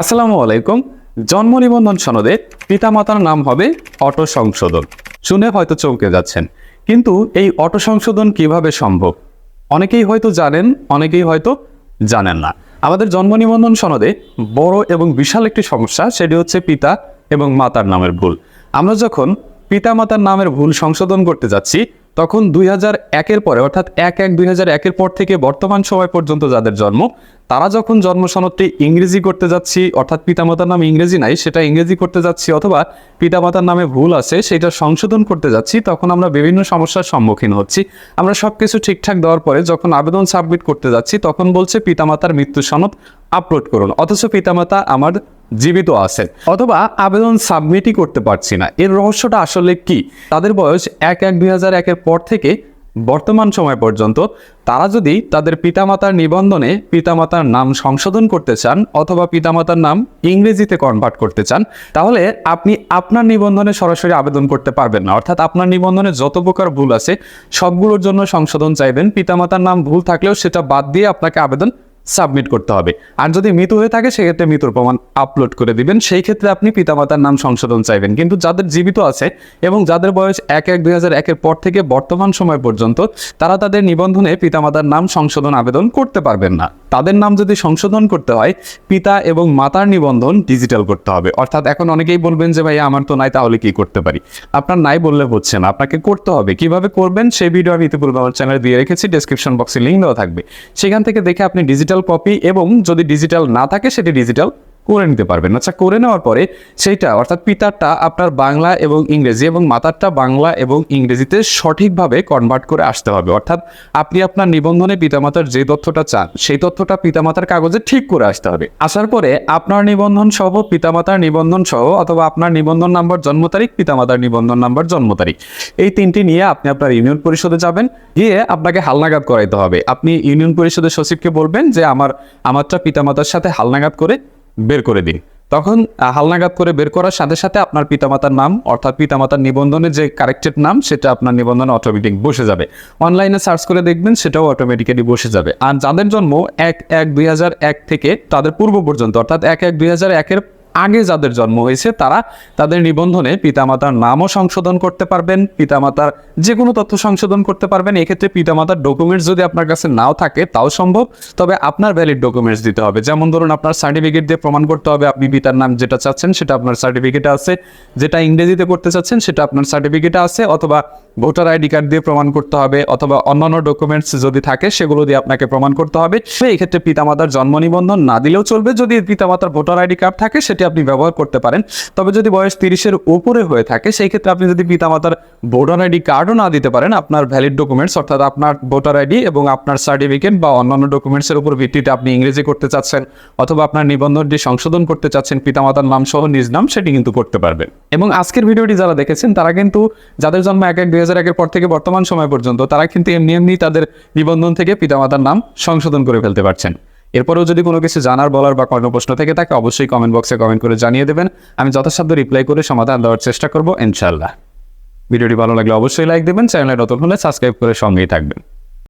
আসসালামু আলাইকুম। জন্ম নিবন্ধন সনদে পিতামাতার নাম হবে অটো সংশোধন। শুনে হয়তো চমকে যাচ্ছেন। কিন্তু এই অটো সংশোধন কীভাবে সম্ভব? অনেকেই হয়তো জানেন, অনেকেই হয়তো জানেন না। আমাদের জন্ম নিবন্ধন সনদে বড় এবং বিশাল একটি সমস্যা, সেটি হচ্ছে পিতা এবং মাতার নামের ভুল। আমরা যখন পিতা মাতার নামের ভুল সংশোধন করতে যাচ্ছি তখন দুই হাজার একের পরে, অর্থাৎ এক এক দুই হাজার একের পর থেকে বর্তমান সময় পর্যন্ত যাদের জন্ম, তারা যখন জন্ম সনদটি ইংরেজি করতে যাচ্ছি, অর্থাৎ পিতামাতার নাম ইংরেজি নাই, সেটা ইংরেজি করতে যাচ্ছি অথবা পিতামাতার নামে ভুল আছে, সেটা সংশোধন করতে যাচ্ছি, তখন আমরা বিভিন্ন সমস্যার সম্মুখীন হচ্ছি। আমরা সব কিছু ঠিকঠাক দেওয়ার পরে যখন আবেদন সাবমিট করতে যাচ্ছি, তখন বলছে পিতামাতার মৃত্যু সনদ আপলোড করুন। অথচ পিতামাতা আমার জীবিত আছেন। অথবা আবেদন সাবমিটই করতে পারছি না। এর রহস্যটা আসলে কি? তাদের বয়স এক এক দুই হাজার একের পর থেকে বর্তমান সময় পর্যন্ত তারা যদি তাদের পিতামাতার নিবন্ধনে পিতামাতার নাম সংশোধন করতে চান অথবা পিতামাতার নাম ইংরেজিতে কনভার্ট করতে চান, তাহলে আপনি আপনার নিবন্ধনে সরাসরি আবেদন করতে পারবেন না। অর্থাৎ আপনার নিবন্ধনে যত প্রকার ভুল আছে, সবগুলোর জন্য সংশোধন চাইবেন। পিতামাতার নাম ভুল থাকলেও সেটা বাদ দিয়ে আপনাকে আবেদন সাবমিট করতে হবে। আর যদি মৃত্যু হয়ে থাকে, সেক্ষেত্রে মৃত্যুর প্রমাণ আপলোড করে দিবেন। সেই ক্ষেত্রে আপনি পিতামাতার নাম সংশোধন চাইবেন। কিন্তু যাদের জীবিত আছে এবং যাদের বয়স এক এক, দুই হাজার একের পর থেকে বর্তমান সময় পর্যন্ত, তারা তাদের নিবন্ধনে পিতামাতার নাম সংশোধন আবেদন করতে পারবেন না। তাদের নাম যদি সংশোধন করতে হয়, পিতা এবং মাতার নিবন্ধন ডিজিটাল করতে হবে। অর্থাৎ এখন অনেকেই বলবেন যে ভাই আমার তো নাই, তাহলে কি করতে পারি? আপনার নাই বললে হচ্ছে না। আপনাকে করতে হবে। কীভাবে করবেন, সেই ভিডিও আমি ইতিপূর্বে আমার চ্যানেলে দিয়ে রেখেছি। ডেসক্রিপশন বক্সে লিঙ্ক দেওয়া থাকবে। সেখান থেকে দেখে আপনি ডিজিটাল কপি এবং যদি ডিজিটাল না থাকে সেটি ডিজিটাল করে নিতে পারবেন। আচ্ছা করে নেওয়ার পরে সেইটা, অর্থাৎ পিতারটা আপনার বাংলা এবং ইংরেজি এবং মাতারটা বাংলা এবং ইংরেজিতে সঠিকভাবে কনভার্ট করে আসতে হবে। অর্থাৎ আপনি আপনার নিবন্ধনে পিতামাতার যে তথ্যটা চান, সেই তথ্যটা পিতামাতার কাগজে ঠিক করে আসতে হবে। আসার পরে আপনার নিবন্ধন সহ, পিতামাতার নিবন্ধন সহ অথবা আপনার নিবন্ধন নাম্বার জন্ম তারিখ, পিতামাতার নিবন্ধন নাম্বার জন্ম তারিখ, এই তিনটি নিয়ে আপনি আপনার ইউনিয়ন পরিষদে যাবেন। গিয়ে আপনাকে হালনাগাদ করাইতে হবে। আপনি ইউনিয়ন পরিষদের সচিবকে বলবেন যে, আমার, আমারটা পিতামাতার সাথে হালনাগাদ করে বের করে দিন। তখন হালনাগাদ করে বের করার সাথে সাথে আপনার পিতামাতার নাম, অর্থাৎ পিতামাতার নিবন্ধনের যে কারেক্টেড নাম, সেটা আপনার নিবন্ধনে অটোমেটিক বসে যাবে। অনলাইনে সার্চ করে দেখবেন, সেটাও অটোমেটিক্যালি বসে যাবে। আর যাদের জন্ম এক এক দুই থেকে তাদের পূর্ব পর্যন্ত, অর্থাৎ এক এক দুই একের আগে যাদের জন্ম হয়েছে, তারা তাদের নিবন্ধনে পিতামাতার নামও সংশোধন করতে পারবেন, পিতামাতার যে কোনো তথ্য সংশোধন করতে পারবেন। এক্ষেত্রে পিতামাতার ডকুমেন্টস যদি আপনার কাছে নাও থাকে, তাও সম্ভব। তবে আপনার ভ্যালিড ডকুমেন্টস দিতে হবে। যেমন ধরুন, আপনার সার্টিফিকেট দিয়ে প্রমাণ করতে হবে আপনি পিতার নাম যেটা চাচ্ছেন, সেটা আপনার সার্টিফিকেটে আছে। যেটা ইংরেজিতে করতে চাচ্ছেন, সেটা আপনার সার্টিফিকেটে আছে। অথবা ভোটার আইডি কার্ড দিয়ে প্রমাণ করতে হবে, অথবা অন্যান্য ডকুমেন্টস যদি থাকে, সেগুলো দিয়ে আপনাকে প্রমাণ করতে হবে। সেই ক্ষেত্রে পিতামাতার জন্ম নিবন্ধন না দিলেও চলবে। যদি পিতামাতার ভোটার আইডি কার্ড থাকে, সেটি আপনি ব্যবহার করতে পারেন। তবে যদি বয়স তিরিশের উপরে হয়ে থাকে, সেই ক্ষেত্রে আপনি যদি পিতামাতার ভোটার আইডি কার্ডও না দিতে পারেন, আপনার ভ্যালিড ডকুমেন্টস অর্থাৎ আপনার ভোটার আইডি এবং আপনার সার্টিফিকেট বা অন্যান্য ডকুমেন্টসের উপর ভিত্তিতে আপনি ইংরেজি করতে চাচ্ছেন অথবা আপনার নিবন্ধনটি সংশোধন করতে চাচ্ছেন, পিতামাতার নাম সহ নিজ নাম, সেটি কিন্তু করতে পারবেন এবং আজকের ভিডিওটি যারা দেখেছেন, তারা কিন্তু যাদের জন্ম এক এক দুই হাজার একের পর থেকে বর্তমান সময় পর্যন্ত, তারা কিন্তু এমনি এমনি তাদের নিবন্ধন থেকে পিতামাতার নাম সংশোধন করে ফেলতে পারছেন। এরপরেও যদি কোনো কিছু জানার, বলার বা কোনো প্রশ্ন থেকে থাকে, অবশ্যই কমেন্ট বক্সে কমেন্ট করে জানিয়ে দেবেন। আমি যথাসাধ্য রিপ্লাই করে সমাধান দেওয়ার চেষ্টা করব ইনশাল্লাহ ভিডিওটি ভালো লাগলে অবশ্যই লাইক দেবেন চ্যানেলে নতুন হলে সাবস্ক্রাইব করে সঙ্গেই থাকবেন।